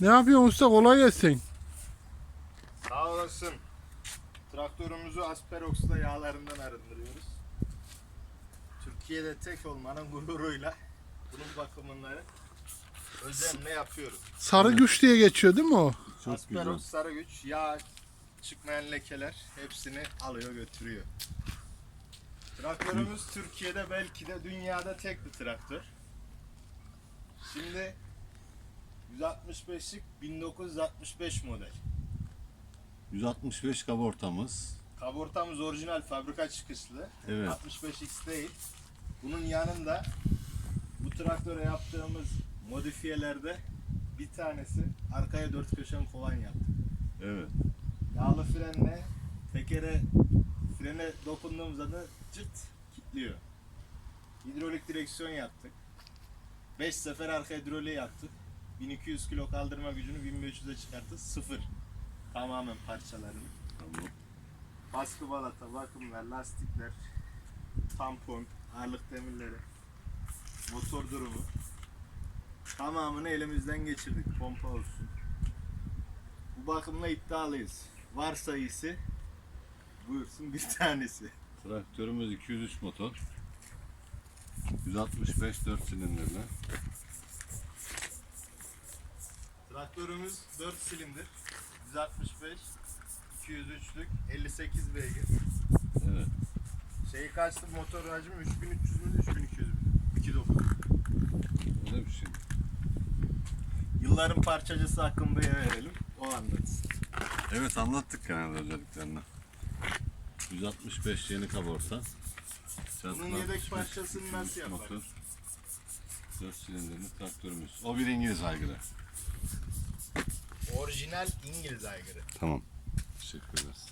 Ne yapıyorsun usta kolay gelsin. Sağ olasın. Traktörümüzü Asperox'la yağlarından arındırıyoruz. Türkiye'de tek olmanın gururuyla bunun bakımını özenle yapıyoruz. Sarı güç diye geçiyor değil mi o? Çok Asperox güzel. sarı güç, yağ çıkmayan lekeler hepsini alıyor götürüyor. Traktörümüz Türkiye'de belki de dünyada tek bir traktör. Şimdi 165'lik 1965 model. 165 kabortamız. Kabortamız orijinal fabrika çıkışlı. Evet. 65X değil. Bunun yanında bu traktöre yaptığımız modifiyelerde bir tanesi arkaya dört köşen kovan yaptık. Evet. Yağlı frenle tekere frene dokunduğumuzda da cırt kilitliyor. Hidrolik direksiyon yaptık. 5 sefer arka hidroliği yaptık. 1200 kilo kaldırma gücünü 1500'e çıkarttık. Sıfır. Tamamen parçalarını. Tamam. Baskı balata, bakımlar, lastikler, tampon, ağırlık demirleri, motor durumu. Tamamını elimizden geçirdik. Pompa olsun. Bu bakımla iddialıyız. Varsa iyisi buyursun bir tanesi. Traktörümüz 203 motor. 165 4 silindirli. Traktörümüz 4 silindir. 165, 203'lük, 58 beygir. Evet. Şeyi kaçtı motor hacmi 3300 mü 3200 mü? 2900. Öyle bir şey. Yılların parçacısı Akın Bey'e verelim. O anlatsın. Evet anlattık genelde özelliklerini. 165 yeni kaborta. Bunun yedek 165, parçasını 203 nasıl yapar? motor. 4 silindirli traktörümüz. O bir İngiliz aygırı. Orijinal İngiliz aygırı. Tamam. Teşekkür ederiz.